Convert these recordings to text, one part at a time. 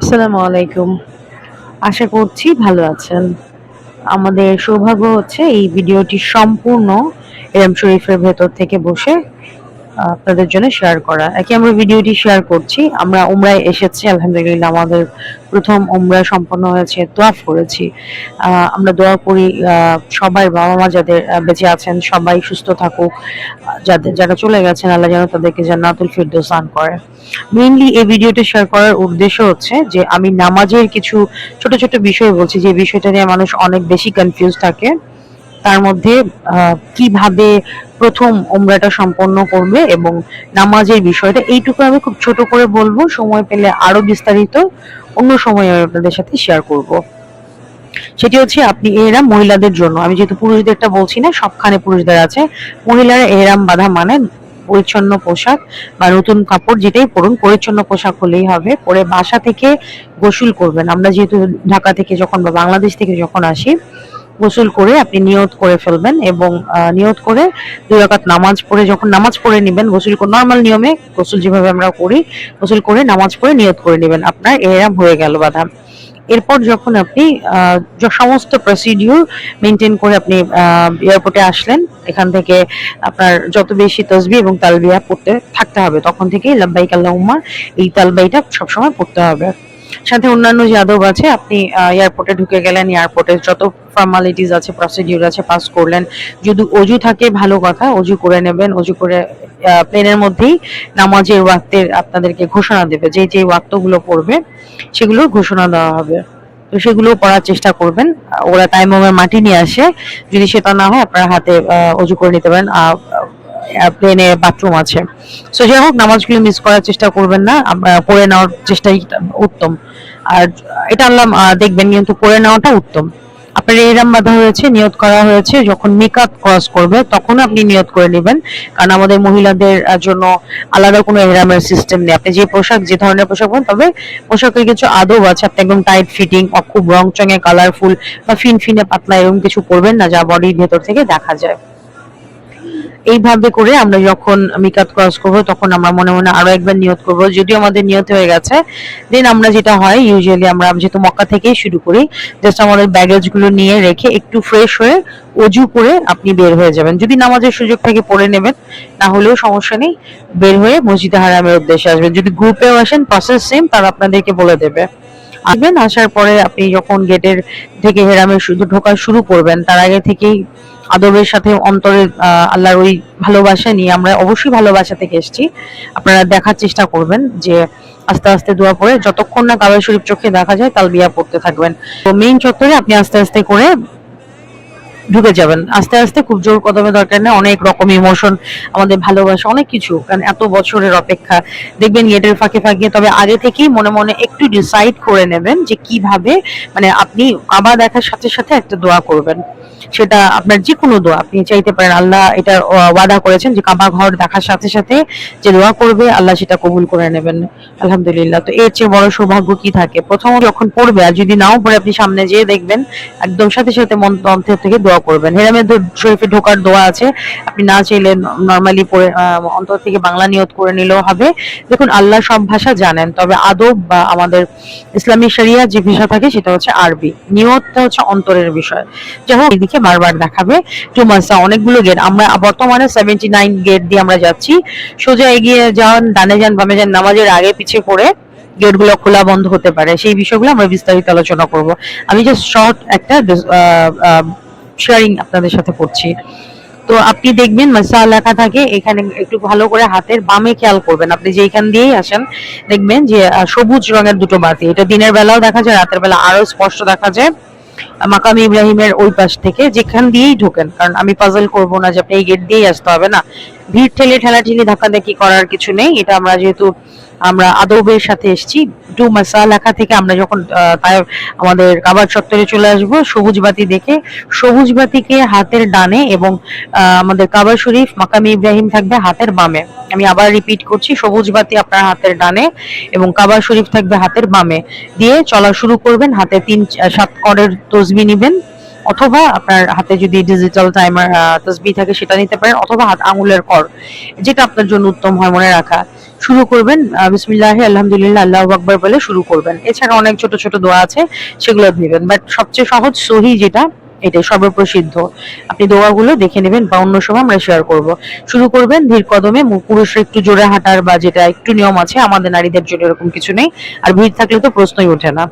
আসসালামু আলাইকুম। আশা করছি ভালো আছেন। আমাদের সৌভাগ্য হচ্ছে এই ভিডিওটি সম্পূর্ণ এরম শরীফের ভেতর থেকে বসে আপনাদের জন্য শেয়ার করা। একে আমরা ভিডিওটি শেয়ার করছি। আমরা উমরায় এসেছি, আলহামদুলিল্লাহ আমাদের প্রথম উমরা সম্পন্ন হয়েছে, দোয়া করেছি। আমরা দোয়া করি সবাই বাবা মা যাদের বেঁচে আছেন, সবাই সুস্থ থাকুক। যাদের, যারা চলে গেছেন, আল্লাহ যেন তাদেরকে জান্নাতুল ফিরদৌস দান করে। মেইনলি এই ভিডিওটা শেয়ার করার উদ্দেশ্য হচ্ছে যে, আমি নামাজের কিছু ছোট ছোট বিষয় বলছি, যে বিষয়টা নিয়ে মানুষ অনেক বেশি কনফিউজ থাকে। তার মধ্যে কীভাবে প্রথম উমরাটা সম্পন্ন করবে এবং নামাজের বিষয়টা এইটুকু আমি খুব ছোট করে বলব, সময় পেলে আরও বিস্তারিত অন্য সময় আপনাদের সাথে শেয়ার করব। সেটি হচ্ছে আপনি এরাম মহিলাদের জন্য, আমি যেহেতু পুরুষদেরটা বলছি না, সবখানে পুরুষদের আছে। মহিলারা এরাম বাঁধা মানে পরিচ্ছন্ন পোশাক বা নতুন কাপড় যেটাই পরুন, পরিচ্ছন্ন পোশাক হলেই হবে, পরে বাসা থেকে গোসল করবেন। আমরা যেহেতু ঢাকা থেকে যখন বা বাংলাদেশ থেকে যখন আসি গোসল করে আপনি নিয়ত করে ফেলবেন এবং নিয়ত করে দুই রাকাত নামাজ পড়ে যখন নামাজ পড়ে নেবেন, গোসল নর্মাল নিয়মে গোসল যেভাবে আমরা করি, গোসল করে নামাজ পড়ে নিয়ত করে নেবেন। আপনার এরাম হয়ে গেল বাধা। এরপর যখন আপনি সমস্ত প্রসিডিউর মেনটেন করে আপনি এয়ারপোর্টে আসলেন, এখান থেকে আপনার যত বেশি তসবি এবং তালবিয়া পড়তে থাকতে হবে, তখন থেকেই লাব্বাইক আল্লাহুম্মা এই তালবাইটা সবসময় পড়তে হবে। সাথে অন্যান্য যে আদব আছে, আপনি এয়ারপোর্টে ঢুকে গেলেন এয়ারপোর্টের যত ফর্মালিটিস আছে, প্রসিডিউর আছে, পাস করলেন। যদি অজু থাকে, ভালো কথা, অজু করে নেবেন, অজু করে প্লেনের মধ্যেই নামাজের ওয়াক্তের আপনাদেরকে ঘোষণা দেবে, যে যে ওয়াক্তগুলো পড়বে, সেগুলোর ঘোষণা দেওয়া হবে। তো সেগুলো পড়ার চেষ্টা করবেন। ওরা তাইমমের মাটি নিয়ে আসে। যদি সেটা না হয়, আপনার হাতে অজু করে নিতে পারেন। প্লেনে বাথরুম আছে। সো যাই হোক, নামাজগুলো মিস করার চেষ্টা করবেন না। পড়ে নেওয়ার চেষ্টাই উত্তম। আর এটা আল্লাহ দেখবেন, কিন্তু পড়ে নেওয়াটা উত্তম। আপনার এরাম বাধা হয়েছে, নিয়ত করা হয়েছে, যখন মেকআপ ক্রস করবে তখন আপনি নিয়ত করে নেবেন। কারণ আমাদের মহিলাদের জন্য আলাদা কোনো এরামের সিস্টেম নেই। আপনি যে পোশাক, যে ধরনের পোশাক পরেন তবে পোশাকের কিছু আদব আছে। আপনি একদম টাইট ফিটিং খুব রং চঙে কালারফুল বা ফিনফিনে পাতলা এরকম কিছু পরবেন না, যা বডির ভেতর থেকে দেখা যায়। এইভাবে করে আমরা যখন মিকাত ক্রস করব, তখন আমরা মনে মনে আরও একবার নিয়ত করব। যদিও আমাদের নিয়ত হয়ে গেছে দেন আমরা যেটা হয় ইউজুয়ালি আমরা যেহেতু মক্কা থেকেই শুরু করি জাস্ট আমাদের ব্যাগেজগুলো নিয়ে রেখে একটু ফ্রেশ হয়ে অজু করে আপনি বের হয়ে যাবেন। যদি নামাজের সুযোগ থেকে, পড়ে নেবেন, না হলেও সমস্যা নেই, বের হয়ে মসজিদে হারামের উদ্দেশ্যে আসবেন। যদি গ্রুপেও আসেন প্রসেস সেম তারা আপনাদেরকে বলে দেবে। আসবেন, আসার পরে আপনি যখন গেটের থেকে হেরামে ঢোকা শুরু করবেন, তার আগে থেকেই আদবের সাথে অন্তরে আল্লাহর ওই ভালোবাসা নিয়ে আমরা অবশ্যই ভালোবাসা থেকে এসেছি। আপনারা দেখার চেষ্টা করবেন যে আস্তে আস্তে দোয়া পড়ে, যতক্ষণ না কাবার শরীফ চোখে দেখা যায়, তালবিয়া পড়তে থাকবেন। তো মেইন চত্বরে আপনি আস্তে আস্তে করে ঢুকে যাবেন। আস্তে আস্তে খুব জোর কদমে দরকার নেই, অনেক রকম ইমোশন আমাদের ভালোবাসা, অনেক কিছু, কারণ এত বছরের অপেক্ষা। দেখবেন গেটের ফাঁকে ফাঁকে, তবে আগে থেকেই মনে মনে একটু ডিসাইড করে নেবেন যে কীভাবে মানে আপনি কাবা দেখার সাথে সাথে একটা দোয়া করবেন। সেটা আপনার যে কোনো দোয়া, আপনি চাইতে পারেন আল্লাহ এটা ওয়াদা করেছেন যে কাবা ঘর দেখার সাথে সাথে যে দোয়া করবে, আল্লাহ সেটা কবুল করে নেবেন। আলহামদুলিল্লাহ, তো এর চেয়ে বড় সৌভাগ্য কি থাকে? প্রথম যখন পড়বে, আর যদি নাও পড়ে আপনি সামনে যেয়ে দেখবেন, একদম সাথে সাথে মন থেকে দোয়া করবেন। হেরামে শরীফে ঢোকার দোয়া আছে। আপনি না চাইলে নর্মালি পড়ে অন্তর থেকে বাংলা নিয়ত করে নিলেও হবে। দেখুন, আল্লাহ সব ভাষা জানেন, তবে আদব বা আমাদের ইসলামী শরিয়া যে ভাষা থাকে, সেটা হচ্ছে আরবি। নিয়তটা হচ্ছে অন্তরের বিষয়। যাই হোক, এদিকে বারবার দেখাবে। অনেকগুলো গেট আমরা বর্তমানে সেভেন্টি নাইন গেট দিয়ে আমরা যাচ্ছি। সোজা এগিয়ে যান, ডানে যান, বামে যান, নামাজের আগে পিছিয়ে পড়ে গেটগুলো খোলা বন্ধ হতে পারে। সেই বিষয়গুলো আমরা বিস্তারিত আলোচনা করব। আমি জাস্ট শর্ট একটা শেয়ারিং আপনাদের সাথে করছি। তো আপনি দেখবেন মাসা লেখা থাকে, এখানে একটু ভালো করে হাতের বামে খেয়াল করবেন। আপনি যেখান দিয়েই আসেন, দেখবেন যে সবুজ রঙের দুটো বাতি। এটা দিনের বেলাও দেখা যায়, রাতের বেলা আরও স্পষ্ট দেখা যায়। মাকাম ইব্রাহিমের ওই পাশ থেকে যেখান দিয়েই ঢোকেন। কারণ আমি পাজল করব না যে, আপনি এই গেট দিয়েই আসতে হবে না। ভিড় ঠেলে ঠেলাঠেলি ধাক্কাধাক্কি করার কিছু নেই। এটা আমরা যেহেতু আমরা আদবের সাথে এসেছি। মাসা লেখা থেকে আমরা যখন আমাদের কাবার চত্বরে চলে আসব, সবুজ বাতি দেখে, সবুজ বাতিকে হাতের ডানে এবং আমাদের কাবার শরীফ মাকামি ইব্রাহিম থাকবে হাতের বামে। আমি আবার রিপিট করছি, সবুজ বাতি আপনার হাতের ডানে এবং কাবার শরীফ থাকবে হাতের বামে। দিয়ে চলা শুরু করবেন, হাতে তিন সাত করের তসবি নিবেন। অথবা আপনার হাতে যদি ডিজিটাল টাইমার তসবি থাকে সেটা নিতে পারেন, অথবা হাত আঙুলের কর, যেটা আপনার জন্য উত্তম হয় মনে রাখা। শুরু করবেন বিসমিল্লাহ, আলহামদুলিল্লাহ, আল্লাহ আকবর বলে শুরু করবেন। এছাড়া অনেক ছোট ছোট দোয়া আছে, সেগুলো দিবেন বাট সবচেয়ে সহজ, সহি যেটা, এটাই সর্বপ্রসিদ্ধ। আপনি দোয়াগুলো দেখে নেবেন বা অন্য সময় আমরা শেয়ার করব। শুরু করবেন ধীর কদমে পুরুষরা একটু জোরে হাঁটার বা যেটা একটু নিয়ম আছে, আমাদের নারীদের জন্য এরকম কিছু নেই। আর ভিড় থাকলে তো প্রশ্নই ওঠে না।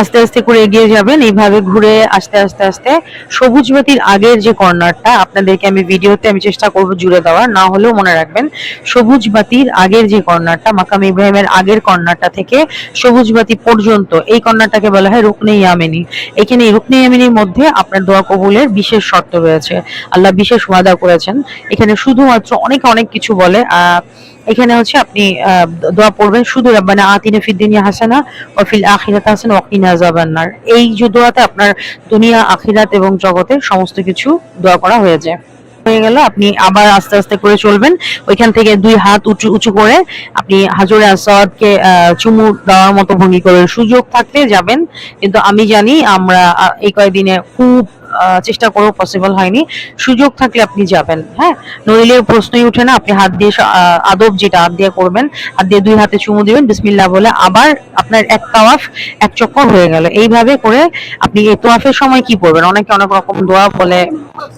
আস্তে আস্তে করে এগিয়ে যাবেন। এইভাবে ঘুরে আস্তে আস্তে আস্তে সবুজ বাতির আগের যে কর্নারটা, আপনাদেরকে আমি ভিডিওতে আমি চেষ্টা করব জুড়ে দেওয়ার। না হলেও মনে রাখবেন, সবুজ বাতির আগের যে কর্নারটা, মাকাম ইব্রাহিমের আগের কর্নারটা থেকে সবুজ বাতি পর্যন্ত, এই কর্নারটাকে বলা হয় রুকনে ইয়ামিনী। এখানে এই রুকনে ইয়ামিনীর মধ্যে আপনার দোয়া কবুলের বিশেষ শর্ত রয়েছে। আল্লাহ বিশেষ ওয়াদা করেছেন। এখানে শুধুমাত্র অনেক অনেক কিছু বলে, আহ এখানে হচ্ছে আপনি দোয়া পড়বেন, শুধু রাব্বানা আতিনা ফিদ হাসানা ওয়া ফিল আখিরাতি হাসানা ওয়া কিনা এই যে দোয়াতে আপনার দুনিয়া, আখিরাত এবং জগতের সমস্ত কিছু দোয়া করা হয়ে যায় হয়ে গেল, আপনি আবার আস্তে আস্তে করে চলবেন। ওইখান থেকে দুই হাত উঁচু উঁচু করে আপনি হাজরে আসাদকে চুমু দেওয়ার মতো ভঙ্গি করবেন সুযোগ থাকতে যাবেন। কিন্তু আমি জানি আমরা এই কয়েকদিনে খুব চেষ্টা করেও পসিবল হয়নি। সুযোগ থাকলে আপনি যাবেন হ্যাঁ? নইলে প্রশ্নই উঠে না, আপনি হাত দিয়ে আদব যেটা, হাত দিয়ে করবেন, হাত দিয়ে দুই হাতে চুমু দিবেন, বিসমিল্লাহ বলে আবার আপনার এক তাওয়াফ, এক চক্কর হয়ে গেল। এইভাবে করে আপনি এই তোয়াফের সময় কি করবেন? অনেকে অনেক রকম দোয়া বলে,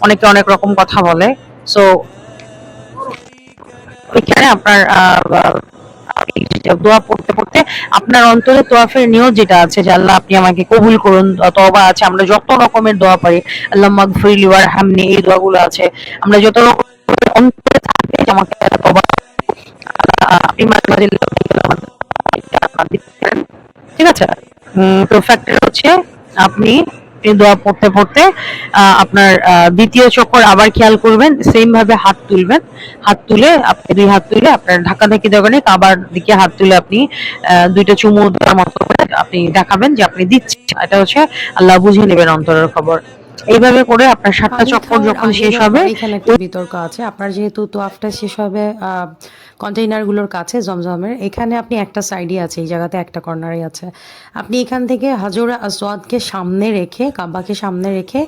অনেকে অনেক রকম কথা বলে। সো ওইখানে আপনার যেটা দোয়া পড়তে পড়তে আপনার অন্তরে তোয়াফের নিয়ত যেটা আছে যে আল্লাহ আপনি আমাকে কবুল করুন তবা আছে, আমরা যত রকমের দোয়া পারি, আল্লাহ মাগফিরলি ওয়ার হামনি এই দোয়াগুলো আছে। আমরা যত রকমের অন্তরে থাকবে যে আমাকে তবা ঠিক আছে? তো ফ্যাক্টর হচ্ছে আপনি এই দোয়া পড়তে পড়তে আপনার দ্বিতীয় চক্কর আবার খেয়াল করবেন সেম ভাবে হাত তুলবেন। হাত তুলে আপনি দুই হাত তুলে আপনার ঢাকা ঢাকি দেবেন কাবার দিকে হাত তুলে আপনি দুইটা চুমু দেওয়ার মতো করে আপনি দেখাবেন যে আপনি দিচ্ছেন। এটা হচ্ছে আল্লাহ বুঝে নেবেন অন্তরের খবর। এইভাবে করে আপনার সাতটা চক্কর যখন শেষ হবে এখানে একটা বিতর্ক আছে। আপনার যেহেতু তোয়াফটা শেষ হবে কন্টেইনারগুলোর কাছে জমজমের এখানে আপনি একটা সাইডই আছে এই জায়গাতে একটা কর্নারে আছে। আপনি এখান থেকে হাজরা আসওয়াদকে সামনে রেখে কাবাকে সামনে রেখে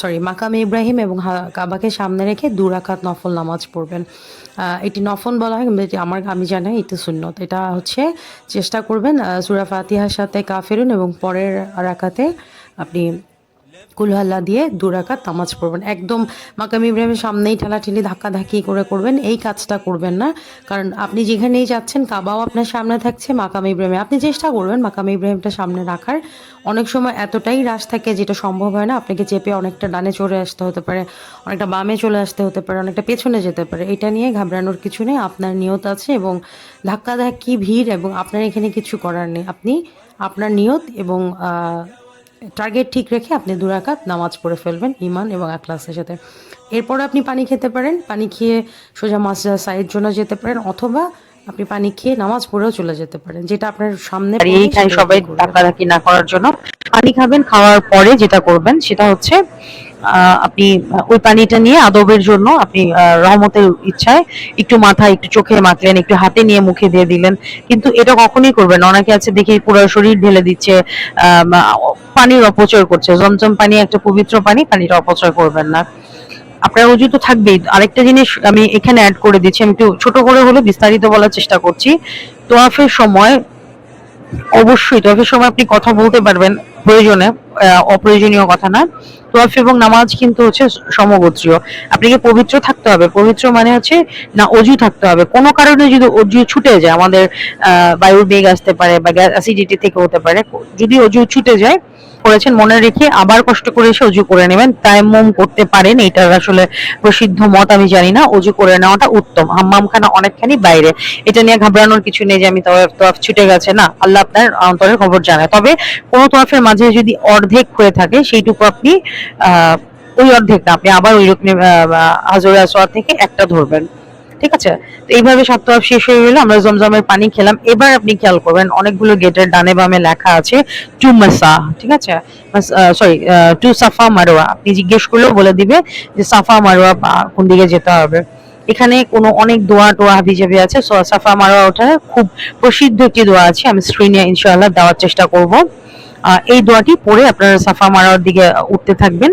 সরি মাকাম ইব্রাহিম এবং কাবাকে সামনে রেখে দুরাকাত নফল নামাজ পড়বেন। আহ, এটি নফল বলা হয় আমার আমি জানি এটি সুন্নত। এটা হচ্ছে চেষ্টা করবেন সুরা ফাতিহার সাথে কাফেরুন এবং পরের রাকাতে আপনি কুলহাল্লা দিয়ে দুরাকাত নামাজ পড়বেন। একদম মাকাম ইব্রাহিমের সামনেই ঠেলাঠেলি ধাক্কা ধাক্কি করে করবেন। এই কাজটা করবেন না। কারণ আপনি যেখানেই যাচ্ছেন, কাবাও আপনার সামনে থাকছে, মাকাম ইব্রাহিমে। আপনি চেষ্টা করবেন মাকাম ইব্রাহিমটা সামনে রাখার। অনেক সময় এতটাই রাশ থাকে যেটা সম্ভব হয় না। আপনাকে চেপে অনেকটা ডানে চলে আসতে হতে পারে, অনেকটা বামে চলে আসতে হতে পারে, অনেকটা পেছনে যেতে পারে। এটা নিয়ে ঘাবড়ানোর কিছু নেই। আপনার নিয়ত আছে এবং ধাক্কা ধাক্কি ভিড় এবং আপনার এখানে কিছু করার নেই। আপনি আপনার নিয়ত এবং টার্গেট ঠিক রেখে আপনি দু দুরাকাত নামাজ পড়ে ফেলবেন ইমান এবং আখলাসের সাথে। এরপরে আপনি পানি খেতে পারেন, পানি খেয়ে সোজা মাছ সাইড জন্য যেতে পারেন, অথবা আপনি পানি খেয়ে নামাজ পড়েও চলে যেতে পারেন যেটা আপনার সামনে আর এইখানে সবাই। ডাকাডাকি না করার জন্য পানি খাবেন খাওয়ার পরে যেটা করবেন সেটা হচ্ছে আপনি ওই পানিটা নিয়ে আদবের জন্য আপনি রহমতের ইচ্ছায় একটু মাথায় একটু চোখে মাখলেন একটু হাতে নিয়ে মুখে দিয়ে দিলেন কিন্তু এটা কখনোই করবেন। অনেকে আছে দেখি পুরো শরীর ঢেলে দিচ্ছে আহ, পানির অপচয় করছে জমজম পানি একটা পবিত্র পানি পানিটা অপচয় করবেন না আপনার উজু তো থাকবেই। আরেকটা জিনিস আমি এখানে অ্যাড করে দিচ্ছি, আমি একটু ছোট করে হলে বিস্তারিত বলার চেষ্টা করছি। তোয়াফের সময়, অবশ্যই তোয়াফের সময় আপনি কথা বলতে পারবেন। প্রয়োজনে অপ্রয়োজনীয় কথা না। তোয়াফ এবং নামাজ কিন্তু হচ্ছে সমগোত্রীয়। আপনাকে পবিত্র থাকতে হবে? পবিত্র মানে হচ্ছে না অজু থাকতে হবে? কোনো কারণে যদি অজু ছুটে যায়, আমাদের বায়ুর বেগ আসতে পারে বা অ্যাসিডিটি থেকে হতে পারে, যদি অজু ছুটে যায়, করেছেন মনে রেখে আবার কষ্ট করে এসে অজু করে নেবেন। তায়াম্মুম করতে পারেন, এটার আসলে প্রসিদ্ধ মত আমি জানি না। অজু করে নেওয়াটা উত্তম। হাম্মামখানা অনেকখানি বাইরে। এটা নিয়ে ঘাবড়ানোর কিছু নেই যে আমি তওয়াফ তওয়াফ ছুটে গেছে। না, আল্লাহ আপনার অন্তরের খবর জানায় তবে কোনো তওয়াফের মাঝে যদি অর্ধেক হয়ে থাকে, সেইটুকু আপনি ওই অর্ধেক না আপনি আবার ওই রকম হাজরে থেকে একটা ধরবেন। ঠিক আছে? তো এইভাবে তওয়াফ শেষ হয়ে গেল, আমরা জমজমের পানি খেলাম। এবার আপনি খেয়াল করবেন, অনেকগুলো গেটের ডানে বামে লেখা আছে, টু মাসা ঠিক আছে? সরি টু সাফা মারোয়া আপনি জিজ্ঞেস করলেও বলে দিবে যে সাফা মারোয়া কোন দিকে যেতে হবে। এখানে কোনো অনেক দোয়া টোয়া হাবিজাবি আছে সাফা মারোয়া ওঠা খুব প্রসিদ্ধ একটি দোয়া আছে, আমি স্ক্রিনে ইনশাআল্লাহ দেওয়ার চেষ্টা করব। এই দোয়াটি পরে আপনারা সাফা মারার দিকে উঠতে থাকবেন।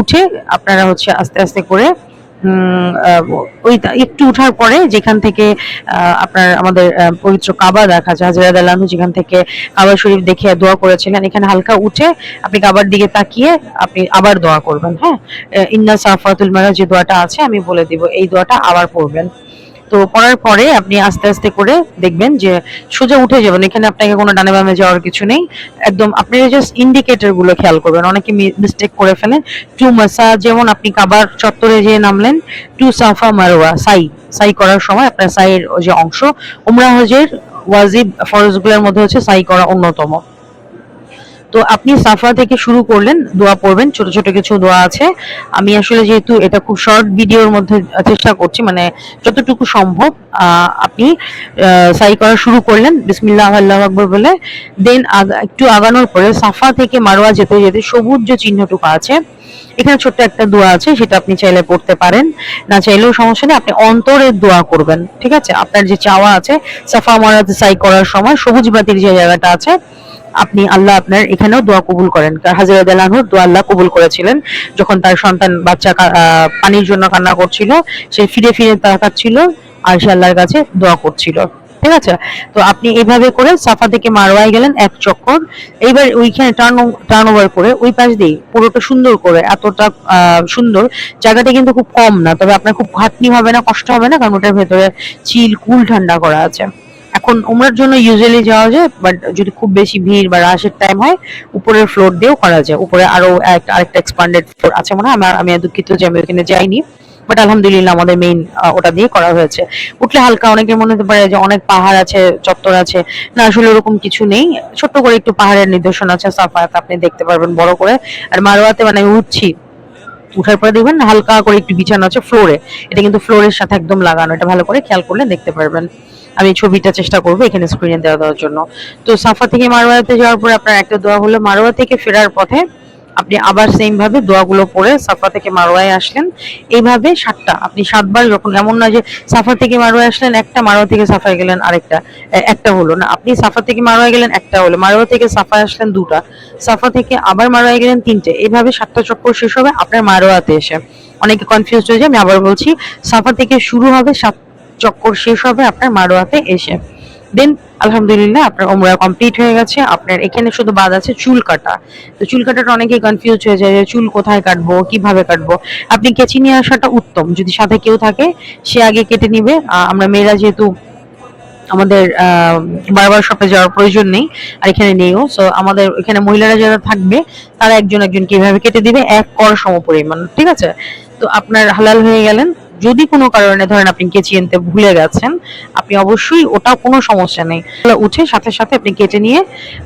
উঠে আপনারা হচ্ছে আস্তে আস্তে করে ওই একটু উঠার পরে যেখান থেকে আপনার আমাদের পবিত্র কাবা দেখা যায় হাজরাত আল্লাহ যেখান থেকে কাবা শরীফ দেখে দোয়া করেছিলেন, এখানে হালকা উঠে আপনি কাবার দিকে তাকিয়ে আপনি আবার দোয়া করবেন হ্যাঁ? ইন্না সাফাতুল মারা যে দোয়াটা আছে, আমি বলে দিব, এই দোয়াটা আবার পড়বেন। তো পড়ার পরে আপনি আস্তে আস্তে করে দেখবেন যে সোজা উঠে যাবেন। এখানে আপনাকে কোনো ডানে বামে যাওয়ার কিছু নেই। একদম আপনি জাস্ট ইন্ডিকেটরগুলো খেয়াল করবেন। অনেকে মিস্টেক করে ফেলেন। টু মাসা যেমন আপনি কাবার চত্বরে যেয়ে নামলেন টু সাফা মারোয়া সাই। সাই করার সময় আপনার সাইয়ের যে অংশ, উমরা হজের ওয়াজিব ফরজগুলোর মধ্যে হচ্ছে সাই করা অন্যতম। তো আপনি সাফা থেকে শুরু করলেন, দোয়া পড়বেন, ছোট ছোট কিছু দোয়া আছে। আমি আসলে যেহেতু এটা খুব শর্ট ভিডিওর মধ্যে চেষ্টা করছি মানে যতটুকু সম্ভব আপনি সাই করা শুরু করলেন, বিসমিল্লাহ, আল্লাহ আকবর বলে। দেন একটু আগানোর পরে সাফা থেকে মারোয়া যেতে যেতে সবুজ যে চিহ্নটুকু আছে, এখানে ছোট্ট একটা দোয়া আছে, সেটা আপনি চাইলে পড়তে পারেন। না চাইলেও সমস্যা নেই, আপনি অন্তরের দোয়া করবেন, ঠিক আছে? আপনার যে চাওয়া আছে, সাফা মারাতে সাই করার সময় সবুজ বাতির যে জায়গাটা আছে আপনি আল্লাহ আপনার এখানেও দোয়া কবুল করেন। হাজিরা দেলানহুর দোয়া আল্লাহ কবুল করেছিলেন। যখন তার সন্তান, বাচ্চা পানির জন্য কান্না করছিল, সে ফিরে ফিরে তাকাচ্ছিল আর সে আল্লাহর কাছে দোয়া করছিল। ঠিক আছে? তো আপনি এইভাবে করে সাফা থেকে মারোয়ায় গেলেন এক চক্কর। এইবার ওইখানে টার্ন টার্ন ওভার করে ওই পাশ দিয়ে পুরোটা সুন্দর করে, এতটা সুন্দর, জায়গাটা কিন্তু খুব কম না। তবে আপনার খুব খাটনি হবে না, কষ্ট হবে না, কারণ ওটার ভেতরে চিল, কুল ঠান্ডা করা আছে। এখন উমরার জন্য ইউজুয়ালি যাওয়া যায় বাট যদি খুব বেশি ভিড় বা রাশের টাইম হয়, উপরের ফ্লোর দিয়েও করা যায়। উপরে আরও এক- আরেকটা এক্সপান্ডেড ফ্লোর আছে মনে হয়। আমার, আমি দুঃখিত যে আমি ওখানে যাইনি বাট আলহামদুলিল্লাহ আমাদের মেইন ওটা দিয়ে করা হয়েছে। উঠলে হালকা অনেকের মনে হতে পারে যে অনেক পাহাড় আছে, চত্বর আছে। না, আসলে ওরকম কিছু নেই। ছোট্ট করে একটু পাহাড়ের নিদর্শন আছে, সাফায়াত আপনি দেখতে পারবেন বড় করে। আর মারোয়াতে মানে উঠছি। উঠার পরে দেখবেন হালকা করে একটু বিছানো আছে ফ্লোরে এটা কিন্তু ফ্লোরের সাথে একদম লাগানো। এটা ভালো করে খেয়াল করলে দেখতে পারবেন। আমি ছবিটা চেষ্টা করব এখানে স্ক্রিনে দেওয়া দেওয়ার জন্য। তো সাফা থেকে মারোয়াতে যাওয়ার পরে আপনার একটা দোয়া হলো মারোয়া থেকে ফেরার পথে আপনি আবার সেম ভাবে দোয়াগুলো পড়ে সাফা থেকে মারোয়ায় আসলেন। এইভাবে সাতটা, আপনি সাতবার যখন, এমন না যে সাফা থেকে মারোয়ায় আসলেন, একটা মারোয়া থেকে সাফায় গেলেন আরেকটা একটা হলো না। আপনি সাফা থেকে মারোয়ায় গেলেন, একটা হলো। মারোয়া থেকে সাফায় আসলেন দুটা, সাফা থেকে আবার মারোয়ায় গেলেন তিনটে। এইভাবে সাতটা চক্কর শেষ হবে আপনার মারোয়াতে এসে। অনেকে কনফিউজ হয়ে যায় আমি আবার বলছি, সাফা থেকে শুরু হবে সাত চক্কর শেষ হবে আপনার মারোয়াতে এসে। দেন আলহামদুলিল্লাহ, আপনার ওমরা কমপ্লিট হয়ে গেছে। আপনার এখানে শুধু বাদ আছে চুল কাটা। তো চুল কাটাটা অনেকেই কনফিউজ হয়ে যায় যে চুল কোথায় কাটবো, কীভাবে কাটবো। আপনি কেচি নিয়ে আসাটা উত্তম। যদি সাথে কেউ থাকে, সে আগে কেটে নিবে। আমরা মেয়েরা যেহেতু আমাদের বারবার শপে যাওয়ার প্রয়োজন নেই, আর এখানে নেইও। সো আমাদের, এখানে মহিলারা যারা থাকবে, তারা একজন একজন কীভাবে কেটে দিবে, এক কর সম ঠিক আছে? তো আপনার হালাল হয়ে গেলেন। যদি কোনো কারণে ধরেন আপনি কেচি আনতে ভুলে গেছেন, আপনি অবশ্যই ওটা কোনো সমস্যা নেই। উঠে সাথে সাথে আপনি কেটে নিয়ে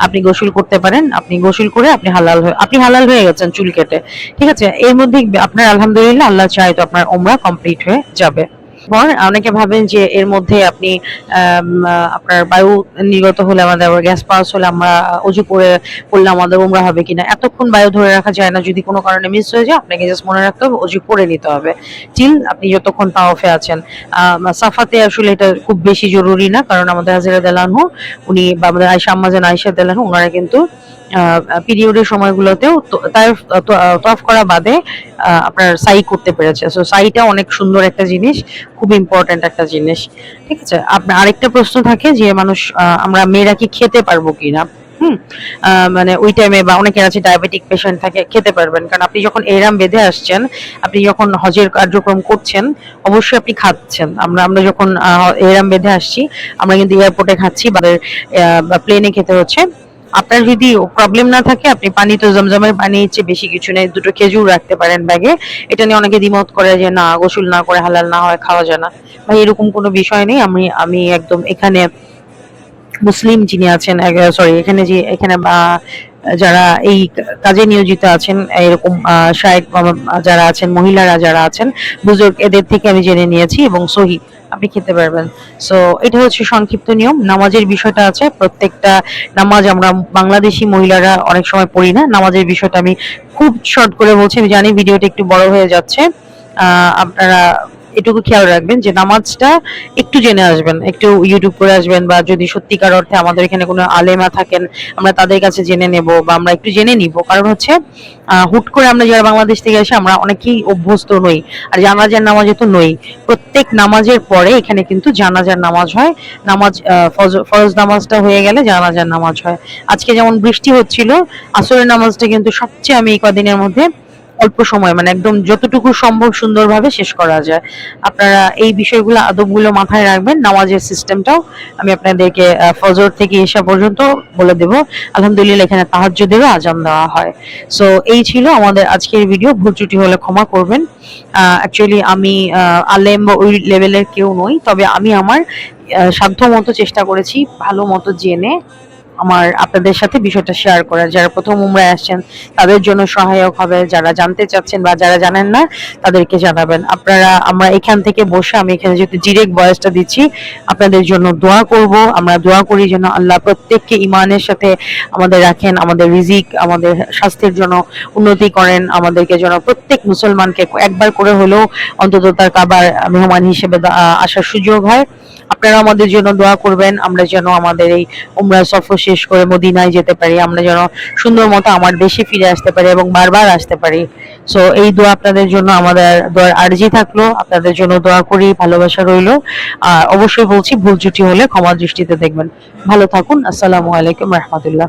আপনি গোসল করতে পারেন। আপনি গোসল করে আপনি হালাল হয়ে আপনি হালাল হয়ে গেছেন চুল কেটে। ঠিক আছে? এর মধ্যে আপনার আলহামদুলিল্লাহ আল্লাহ চায় তো আপনার ওমরা কমপ্লিট হয়ে যাবে। পর অনেকে ভাবেন যে এর মধ্যে আপনি আপনার বায়ু নির্গত হলে আমাদের গ্যাস পাস হলে আমরা অজু করে করলে আমাদের উমরা হবে কিনা। এতক্ষণ বায়ু ধরে রাখা যায় না, যদি কোনো কারণে মিস হয়ে যায়, আপনাকে জাস্ট মনে রাখতে হবে অজু করে নিতে হবে। চিল আপনি যতক্ষণ তাওফে আছেন। সাফাতে আসলে এটা খুব বেশি জরুরি না, কারণ আমাদের হাজিরা দেলানহু উনি বা আমাদের আয়সা আম্মাজান আয়সা দেলানহু ওনারা কিন্তু পিরিয়ডের সময়গুলোতেও তার তফ করা বাদে আপনার সাই করতে পেরেছে সো সাইটা অনেক সুন্দর একটা জিনিস, খুব ইম্পর্ট্যান্ট একটা জিনিস। ঠিক আছে? আপনার আরেকটা প্রশ্ন থাকে যে মানুষ আমরা মেয়েরা কি খেতে পারব কিনা? হুম? মানে ওই টাইমে বা অনেকের আছে ডায়াবেটিক পেশেন্ট থাকে, খেতে পারবেন। কারণ আপনি যখন এরাম বেঁধে আসছেন, আপনি যখন হজের কার্যক্রম করছেন, অবশ্যই আপনি খাচ্ছেন। আমরা আমরা যখন এরাম বেঁধে আসছি, আমরা কিন্তু এয়ারপোর্টে খাচ্ছি বা প্লেনে খেতে হচ্ছে। আপনার যদি প্রবলেম না থাকে, আপনি পানি তো জমজমের পানি ইচ্ছে বেশি কিছু নেই, দুটো খেজুর রাখতে পারেন ব্যাগে। এটা নিয়ে অনেকে দ্বিমত করে যে, না, গোসল না করে হালাল না হয়, খাওয়া যায় না। ভাই, এরকম কোনো বিষয় নেই। আমি আমি একদম এখানে মুসলিম যিনি আছেন সরি এখানে যে, এখানে যারা এই কাজে নিয়োজিত আছেন, এরকম শায়েক যারা আছেন, মহিলারা যারা আছেন, বুজুর্গ, এদের থেকে আমি জেনে নিয়েছি এবং সহি, আপনি খেতে পারবেন। সো এটা হচ্ছে সংক্ষিপ্ত নিয়ম। নামাজের বিষয়টা আছে, প্রত্যেকটা নামাজ আমরা বাংলাদেশি মহিলারা অনেক সময় পড়ি না। নামাজের বিষয়টা আমি খুব শর্ট করে বলছি। আমি জানি ভিডিওটা একটু বড় হয়ে যাচ্ছে। আপনারা এটুকু খেয়াল রাখবেন যে নামাজটা একটু জেনে আসবেন, একটু ইউটিউব করে আসবেন বা যদি সত্যিকার অর্থে আমাদের এখানে কোনো আলেমা থাকেন, আমরা তাদের কাছে জেনে নেব বা আমরা একটু জেনে নিব। কারণ হচ্ছে হুট করে আমরা যারা বাংলাদেশ থেকে এসে আমরা অনেকেই অভ্যস্ত নই আর জানাজার নামাজে তো নই। প্রত্যেক নামাজের পরে এখানে কিন্তু জানাজার নামাজ হয়। নামাজ ফরজ নামাজটা হয়ে গেলে জানাজার নামাজ হয়। আজকে যেমন বৃষ্টি হচ্ছিল, আসরের নামাজটা কিন্তু সবচেয়ে আমি কদিনের মধ্যে অল্প সময় মানে একদম যতটুকু সম্ভব সুন্দরভাবে শেষ করা যায়। আপনারা এই বিষয়গুলো, আদবগুলো মাথায় রাখবেন, নামাজের সিস্টেমটাও আমি আপনাদেরকে ফজর থেকে এসা পর্যন্ত বলে দেব। আলহামদুলিল্লাহ, এখানে তাহাজ্জুদেরও আজান দেওয়া হয়। সো এই ছিল আমাদের আজকের ভিডিও ভুল ত্রুটি হলে ক্ষমা করবেন। অ্যাকচুয়ালি আমি আলেম বা ওই লেভেলের কেউ নই, তবে আমি আমার সাধ্য মতো চেষ্টা করেছি ভালো মতো জেনে আমার আপনাদের সাথে বিষয়টা শেয়ার করার যারা প্রথম উমরায় আসছেন, তাদের জন্য সহায়ক হবে। যারা জানতে চাচ্ছেন বা যারা জানেন না, তাদেরকে জানাবেন। আপনারা, আমরা এখান থেকে বসে আমি এখানে যেহেতু ডিরেক্ট বয়সটা দিচ্ছি, আপনাদের জন্য দোয়া করব। আমরা দোয়া করি যেন আল্লাহ প্রত্যেককে ইমানের সাথে আমাদের রাখেন, আমাদের রিজিক, আমাদের স্বাস্থ্যের জন্য উন্নতি করেন, আমাদেরকে যেন প্রত্যেক মুসলমানকে একবার করে হলেও অন্তত তার কাবার মেহমান হিসেবে আসার সুযোগ হয়। আপনারা আমাদের জন্য দোয়া করবেন, আমরা যেন আমাদের এই উমরা সফর শেষ করে মদিনায় যেতে পারি, আমরা যেন সুন্দর মতো আমার দেশে ফিরে আসতে পারি এবং বারবার আসতে পারি। সো এই দোয়া আপনাদের জন্য আমাদের দোয়ার আর্জি থাকল, আপনাদের জন্য দোয়া করি, ভালোবাসা রইল। আর অবশ্যই বলছি, ভুল জুটি হলে ক্ষমা দৃষ্টিতে দেখবেন। ভালো থাকুন, আসসালামু আলাইকুম, রহমতুল্লাহ।